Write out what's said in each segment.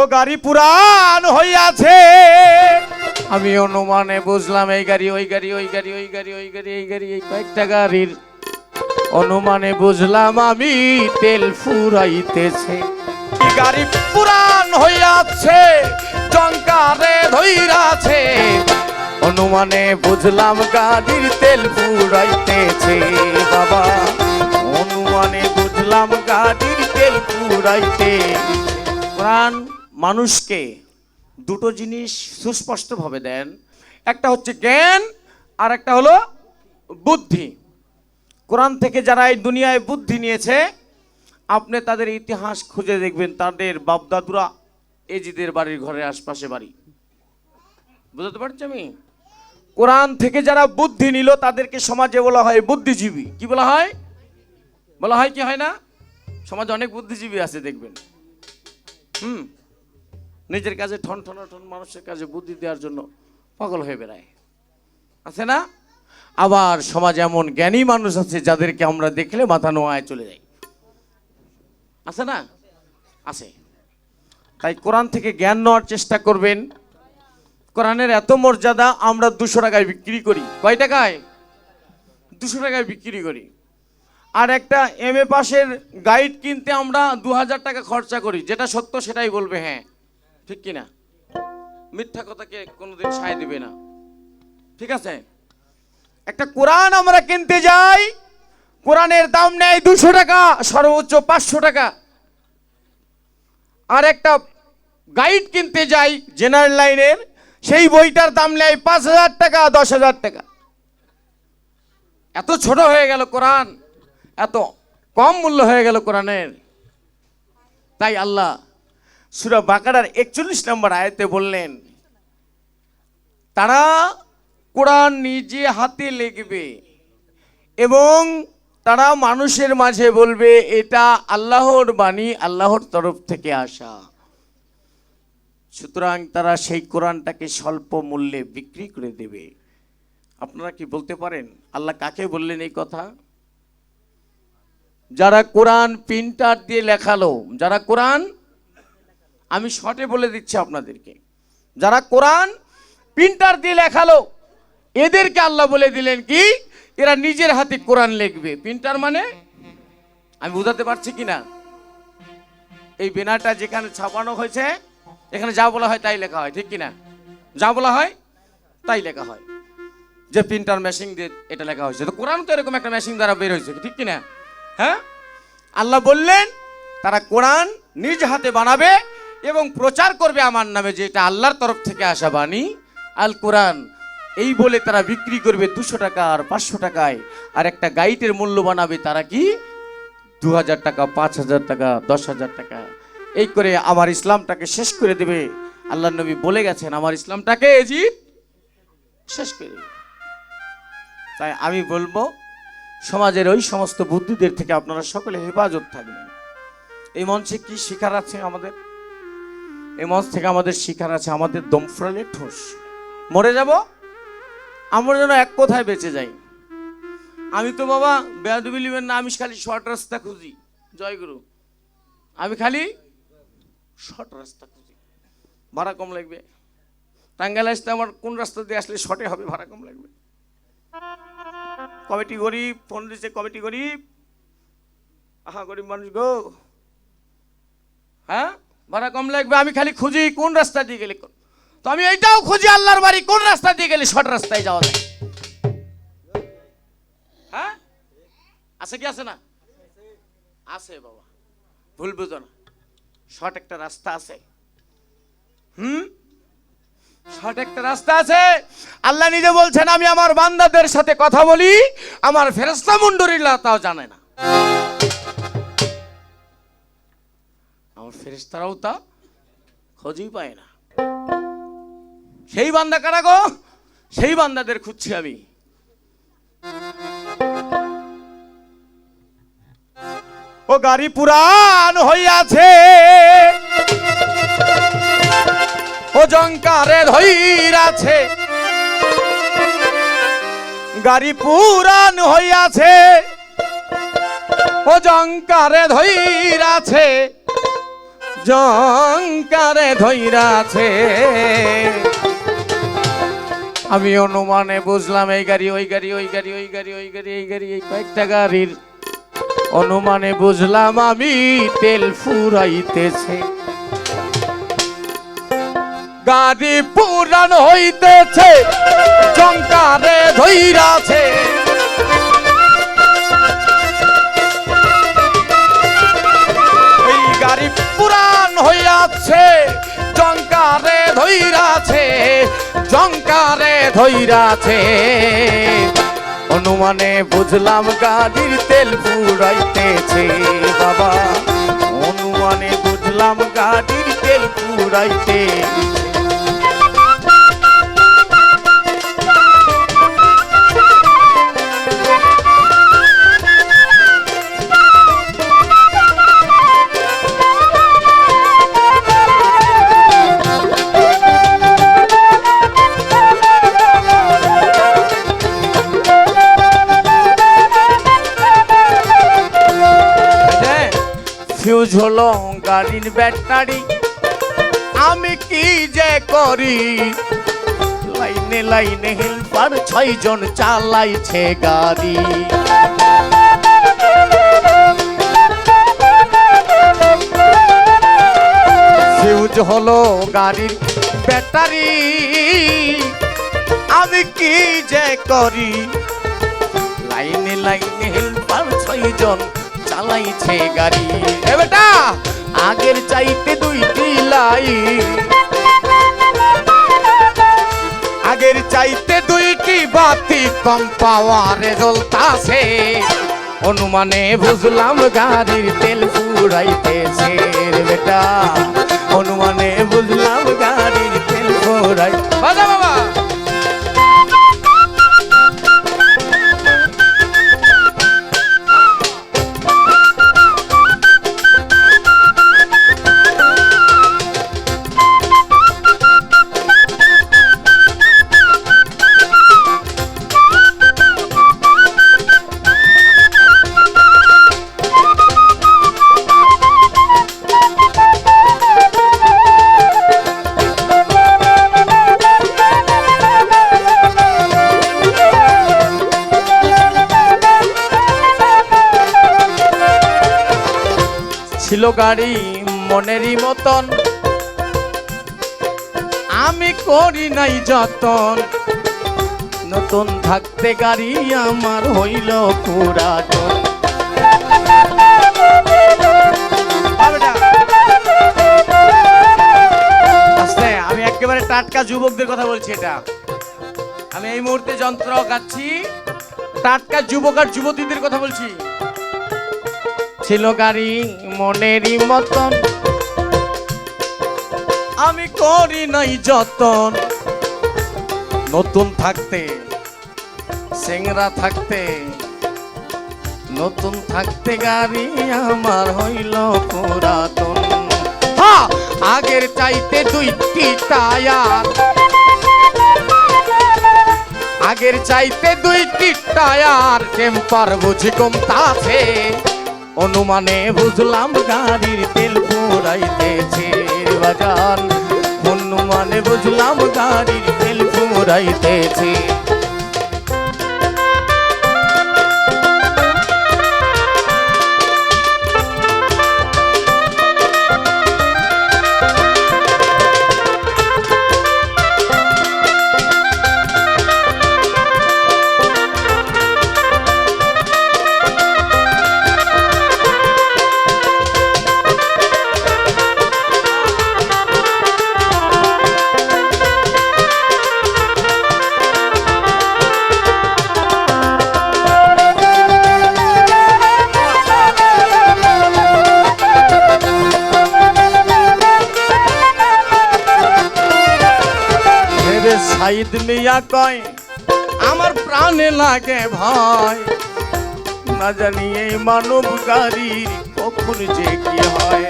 ও গাড়ি পুরান হইয়াছে। আমি অনুমানে বুঝলাম এই গাড়ি ওই গাড়ি ওই গাড়ি ওই গাড়ি ওই গাড়ি এই গাড়ি এই কয়েকটা গাড়ির। অনুমানে বুঝলাম আমি তেল ফুরাইতেছে। গাড়ি পুরান হইয়াছে জঙ্কারে ধইরাছে। অনুমানে বুঝলাম গাড়ির তেল ফুরাইতেছে বাবা। অনুমানে বুঝলাম গাড়ির তেল ফুরাইতে প্রাণ মানুষকে দুটো জিনিস সুস্পষ্টভাবে দেন। একটা হচ্ছে জ্ঞান, আর একটা হলো বুদ্ধি। কোরআন থেকে যারা এই দুনিয়ায় বুদ্ধি নিয়েছে, আপনি তাদের ইতিহাস খুঁজে দেখবেন, তাদের বাপদাদুরা এজিদের বাড়ির ঘরের আশপাশে বাড়ি। বুঝতে পারছি আমি? কোরআন থেকে যারা বুদ্ধি নিল, তাদেরকে সমাজে বলা হয় বুদ্ধিজীবী। কি বলা হয়? বলা হয় কি হয় না? সমাজে অনেক বুদ্ধিজীবী আছে, দেখবেন। হুম? নিজের কাজে ঠন ঠন মানুষের কাজে বুদ্ধি দেওয়ার জন্য পাগল হয়ে বেড়ায়। আছে না? আবার সমাজে এমন জ্ঞানী মানুষ আছে যাদেরকে আমরা দেখলে মাথা নোয়ায় চলে যাই। আছে না? আছে। তাই কোরআন থেকে জ্ঞান নেওয়ার চেষ্টা করবেন। কোরআনের এত মর্যাদা আমরা দুশো টাকায় বিক্রি করি। কয় টাকায়? দুশো টাকায় বিক্রি করি। আর একটা এম এ পাশের গাইড কিনতে আমরা দু হাজার টাকা খরচা করি। যেটা সত্য সেটাই বলবে হ্যাঁ। ঠিক কিনা? মিথ্যা কথাকে কোনোদিন সায় দিবে না। ঠিক আছে? একটা কোরআন আমরা কিনতে যাই, কোরআনের দাম নেয় দুশো টাকা, সর্বোচ্চ পাঁচশো টাকা। আর একটা গাইড কিনতে যাই, জেনারেল লাইনের, সেই বইটার দাম নেয় পাঁচ হাজার টাকা, দশ হাজার টাকা। এত ছোট হয়ে গেল কোরআন, এত কম মূল্য হয়ে গেল কোরআনের। তাই আল্লাহ সুরা বাকারার একচল্লিশ নম্বর আয়তে বললেন, তারা কোরআন নিজে হাতে লিখবে এবং তারা মানুষের মাঝে বলবে, এটা আল্লাহর বাণী, আল্লাহর তরফ থেকে আসা। সুতরাং তারা সেই কোরআনটাকে স্বল্প মূল্যে বিক্রি করে দেবে। আপনারা কি বলতে পারেন? আল্লাহ কাকে বললেন এই কথা? যারা কোরআন প্রিন্টার দিয়ে লেখালো, যারা কোরআন আমি শর্টে বলে দিচ্ছি আপনাদেরকে। যারা কোরআন প্রিন্টার দিয়ে লেখালো, এদেরকে আল্লাহ বলে দিলেন কি? এরা নিজের হাতে কোরআন লিখবে। প্রিন্টার মানে? আমি বুঝাতে পারছি কি না এই বেনাটা যেখানে ছাপানো হয়েছে, এখানে যা বলা হয় তাই লেখা হয়, ঠিক কি না যা বলা হয় তাই লেখা হয়। যে প্রিন্টার মেশিন দিয়ে এটা লেখা হয়েছে। তো কোরআন তো এরকম একটা মেশিন দ্বারা বের হয়েছে, ঠিক কি না হ্যাঁ? আল্লাহ বললেন, তারা কোরআন নিজ হাতে বানাবে এবং প্রচার করবে আমার নামে যে এটা আল্লাহর তরফ থেকে আসা বাণী। আল কোরআন, এই বলে তারা বিক্রি করবে দুশো টাকা আর পাঁচশো টাকায়। আর একটা গাইডের মূল্য বানাবে তারা কি? দু হাজার টাকা, পাঁচ হাজার টাকা, দশ হাজার টাকা। এই করে আমার ইসলামটাকে শেষ করে দেবে। আল্লাহ নবী বলে গেছেন, আমার ইসলামটাকে এজিদ শেষ করে তাই আমি বলব, সমাজের ওই সমস্ত বুদ্ধিদের থেকে আপনারা সকলে হেফাজত থাকবেন। এই মঞ্চে কি শিকার আছে আমাদের? এই মঞ্চ থেকে আমাদের শিকার আছে, আমাদের দম ফুরালে ঠোস মরে যাব? আমরা যেন এক কোথায় বেঁচে যাই। আমি তো বাবা লিবেন না, আমি খালি শর্ট রাস্তা খুঁজি। জয়গুরু, আমি খালি শর্ট রাস্তা খুঁজি। ভাড়া কম লাগবে। টাঙ্গাইল আসতে আমার কোন রাস্তা দিয়ে আসলে শর্টে হবে, ভাড়া কম লাগবে। কমিটি গরিব, ফোন দিচ্ছে কমিটি গরিব। আহা, গরিব মানুষ গো। হ্যাঁ? ভাড়া কম লাগবে, আমি খালি খুঁজি কোন রাস্তা দিয়ে গেলে তো আমি এইটাও খুঁজি আল্লাহর বাড়ি, কোন রাস্তা দিয়ে গেলে শর্ট রাস্তায় যাওয়া যায়? হ্যাঁ? আছে কি, আছে না? আছে বাবা। ভুল বুঝো না। শর্ট একটা রাস্তা আছে। হুম? শর্ট একটা রাস্তা আছে। আল্লাহ নিজে বলছেন, আমি আমার বান্দাদের সাথে কথা বলি, আমার ফেরস্তা মুন্ডরিল্লা তাও জানে না। ফেরেস্তারাও তা খোঁজই পায় না। সেই বান্দা কারা গো? সেই বান্দাদের খুঁজছি আমি। ও গাড়ি পুরান হইয়াছে। ও জঙ্কারে ধইরাছে। গাড়ি পুরান হইয়াছে। ও জঙ্কারে ধইরাছে। জঙ্কারে ধৈরাছে আমি অনুমানে বুঝলাম, এই গাড়ি, ওই গাড়ি ওই গাড়ি ওই গাড়ি ওই গাড়ি, এই গাড়ি, এই কয়েকটা গাড়ির। অনুমানে বুঝলাম, আমি তেল ফুরাইতেছে। গাড়ি পুরান হইতেছে, জঙ্কারে ধৈরাছে এই পুরাণ হইয়াছে, জঙ্কারে ধৈরাছে জঙ্কারে ধৈরাছে। অনুমানে বুঝলাম গাড়ির তেল পুরাইতেছে বাবা। অনুমানে বুঝলাম গাড়ির তেল পুরাইতে গাড়ির ব্যাটারি। আমি কি যে করি? লাইনে লাইনে হেল্পার ছয়জন চালাইছে গাড়ি। ফিউজ হলো গাড়ির ব্যাটারি। আমি কি যে করি? লাইনে লাইনে হেল্পার ছয়জন চালাইছে গাড়ি। এ বেটা! আগের চাইতে দুইটি লাই আগের চাইতে দুইটি বাতি কম পাওয়ারে জ্বলতাছে। অনুমানে বুঝলাম গাড়ির তেল ফুরাইতেছে রে বেটা। ছিল গাড়ি মনেরই মতন। আমি করি নাই যতন। নতুন থাকতে গাড়ি আমার হইল পুরাতন। আমি একেবারে টাটকা যুবকদের কথা বলছি এটা। আমি এই মুহূর্তে যন্ত্র গাচ্ছি টাটকা যুবক আর যুবতীদের কথা বলছি। ছিল গাড়ি মনেরই মতন। আমি করি নাই যতন। নতুন থাকতে সেংরা থাকতে নতুন থাকতে গাড়ি আমার হইল পুরাতন। হ্যাঁ, আগের চাইতে দুইটি টায়ার। আগের চাইতে দুইটি টায়ার টেম্পার বুঝি কমতাছে অনুমানে বুঝলাম গাড়ির তেল পুরাইতেছে বাজান। অনুমানে বুঝলাম গাড়ির তেল ফুরাইতেছে সাইদ মিয়া কয়, আমার প্রাণে লাগে ভয়। না জানি এই মানব গাড়ির কখন যে কি হয়।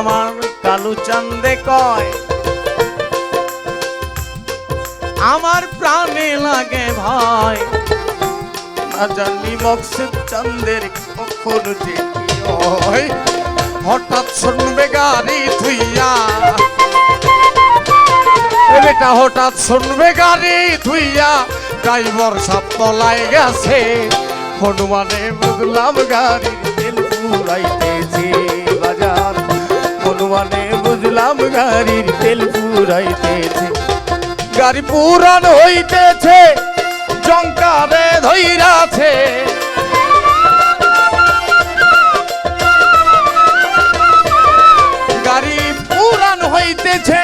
আমার কালু চান্দে কয়, আমার প্রাণে লাগে ভয়। না জানি মকসেদ চান্দের কখন যে কি হয়। গাড়ি থুইয়া বেটা হঠাৎ শুনবে গাড়ি থুইয়া ড্রাইভার সাপ তলায় গেছে। হনুমানে বুঝলাম বাজার। হনুমানে বুঝলাম গাড়ির তেল পুরাইতেছে গাড়ি পুরান হইতেছে জঙ্কারে ধৈরাছে গাড়ি পুরান হইতেছে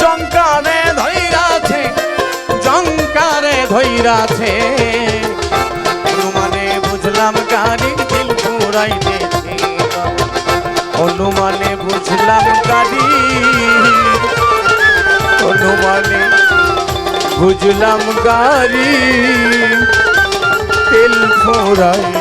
জঙ্কারে ধৈরাছে জঙ্কারে ধৈরাছে। অনুমানে বুঝলাম গাড়ির তেল পুরাইতেছে। অনুমানে বুঝলাম গাড়ি অনুমানে বুঝলাম গাড়ি তেল ফোরাই